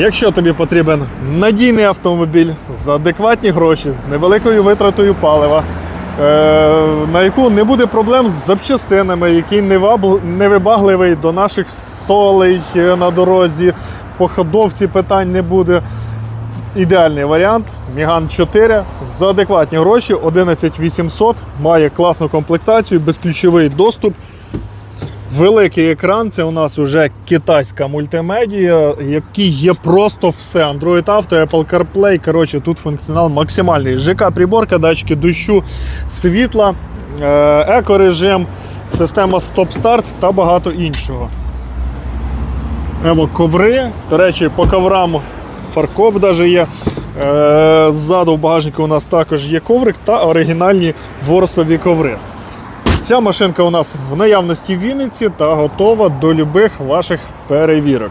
Якщо тобі потрібен надійний автомобіль за адекватні гроші, з невеликою витратою палива, е, на яку не буде проблем з запчастинами, який невибагливий до наших солей е, на дорозі, по ходовці питань не буде. Ідеальний варіант Міган 4 за адекватні гроші 11800, має класну комплектацію, безключовий доступ. Великий екран, це у нас вже китайська мультимедія, який є просто все. Android Auto, Apple CarPlay. Коротше, тут функціонал максимальний. ЖК-приборка, датчики дощу, світла, е, екорежим, система стоп-старт та багато іншого. Ево коври. До речі, по коврам фаркоп даже є. Е, Ззаду в багажнику у нас також є коврик та оригінальні ворсові коври. Ця машинка у нас в наявності в Вінниці та готова до любих ваших перевірок.